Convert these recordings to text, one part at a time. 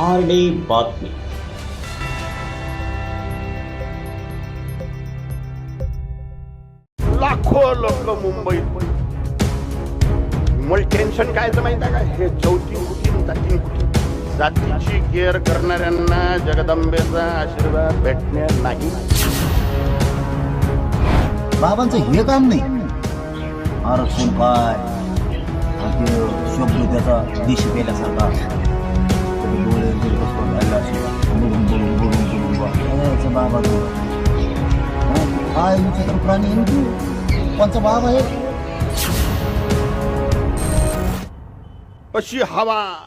R D बातमी. लाखो लोक मुंबईत. मला टेन्शन काय माहिती आहे का? हे चौथी कुठी जाती कुठी? जातीची केअर करणाऱ्यांना जगदंबेचा आशीर्वाद भेटणार नाही. बाबांचं हे काम नाही. आरक्षण काय शब्द त्याचा देश पेल्यासारखा हा, काय विचित्र प्राणी आहे कोणचा आहे? अशी हवा.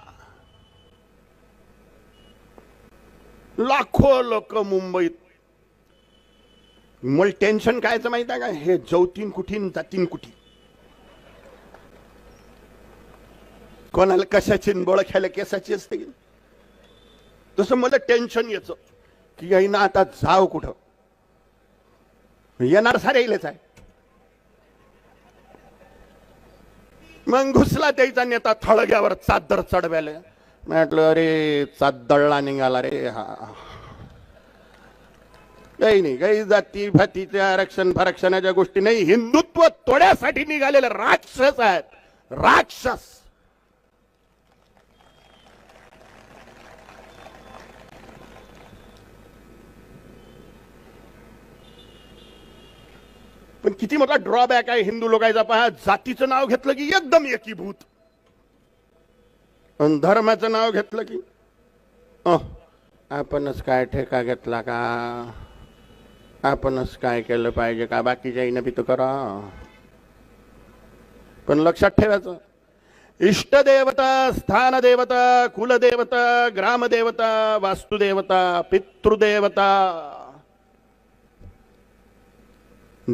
लाखो लोक मुंबईत. मला टेन्शन कायचं माहीत आहे का? हे जवतीन कुठीन जातीन कुठी कोणाला कशाची बोळख्याला केसाची असते की? तसं मला टेन्शन यायचं. की ना आता जाव कुठं? येणार सारे येईलच आहे. मग घुसला त्याचा नेता थळग्यावर चादर चढव्याला. म्हटलं अरे चादळला निघाला रे हा. काही नाही काही जाती भातीच्या आरक्षण फरक्षणाच्या गोष्टी नाही. हिंदुत्व तोड्यासाठी निघालेले राक्षस आहेत. राक्षस. पण किती मोठा ड्रॉबॅक आहे. हिंदू लोकांचा पहा जातीचं नाव घेतलं की एकदम एकीभूत. आणि धर्माचं नाव घेतलं की आपणच काय ठेका घेतला का? आपणच काय केलं पाहिजे का? बाकीच्या बी तर करा. पण लक्षात ठेवायचं इष्टदेवता स्थानदेवता कुलदेवता ग्रामदेवता वास्तुदेवता पितृदेवता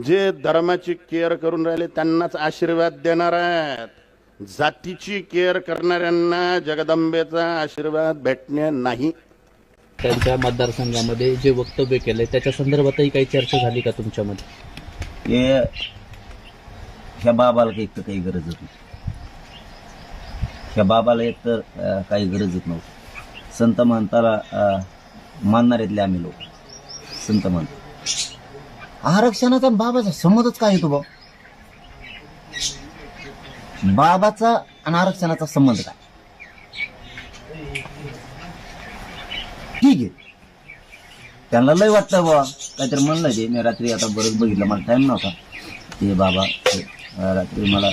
जे धर्माची केअर करून राहिले त्यांनाच आशीर्वाद देणार आहेत. जातीची केअर करणाऱ्यांना जगदंबेचा आशीर्वाद भेटणे नाही. त्यांच्या मतदारसंघामध्ये जे वक्तव्य केलंय त्याच्या संदर्भातही काही चर्चा झाली का तुमच्यामध्ये? हे ह्या बाबाला काही तर काही गरजच नाही. ह्या बाबाला एक तर काही गरजच नव्हती. संत महंताला अं, मानणारेतले आम्ही लोक. संत महंत. आरक्षणाचा बाबाचा संबंधच काय येतो बाबाचा आणि आरक्षणाचा संबंध काय? ठीक आहे. त्यांना लय वाटतं बाबा काहीतरी म्हणलं ते. मी रात्री आता बरंच बघितलं. मला टाइम नव्हता. ते बाबा रात्री मला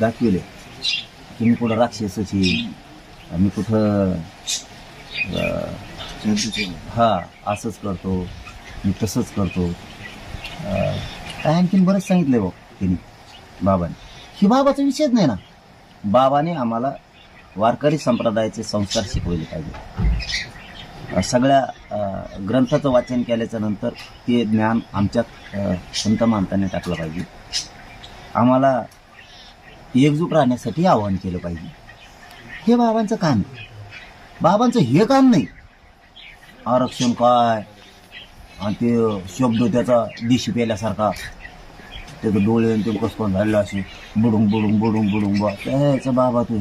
दाखविले. की मी कुठं राक्षसाची? मी कुठं हा असंच करतो. मी तसंच करतो. काय आणखीन बरंच सांगितलंय भाऊ तिने बाबाने. ही बाबाचा विषयच नाही ना. बाबाने आम्हाला वारकरी संप्रदायाचे संस्कार शिकवले पाहिजे. सगळ्या ग्रंथाचं वाचन केल्याच्यानंतर ते ज्ञान आमच्यात संत मानताने टाकलं पाहिजे. आम्हाला एकजूट राहण्यासाठी आवाहन केलं पाहिजे. हे बाबांचं काम बाबांचं हे काम नाही. आरक्षण काय? आणि ते शब्द त्याचा दिशी पेल्यासारखा. त्याचं डोळे आणि ते कसं झालेलं असे. बुडुंग बुडुंग बुडुंग बुडुंग बा. त्याचा बाबा तू.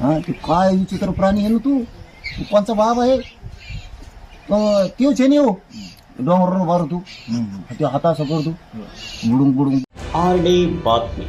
हा ते काय विचित्र प्राणी आहे ना तू? तू कोणचा बाबा आहे? अं, तेच आहे ना हो. डोंगर बार तू. ते हाता असं करतो. बुडुंग बुडुंग. आर बातमी.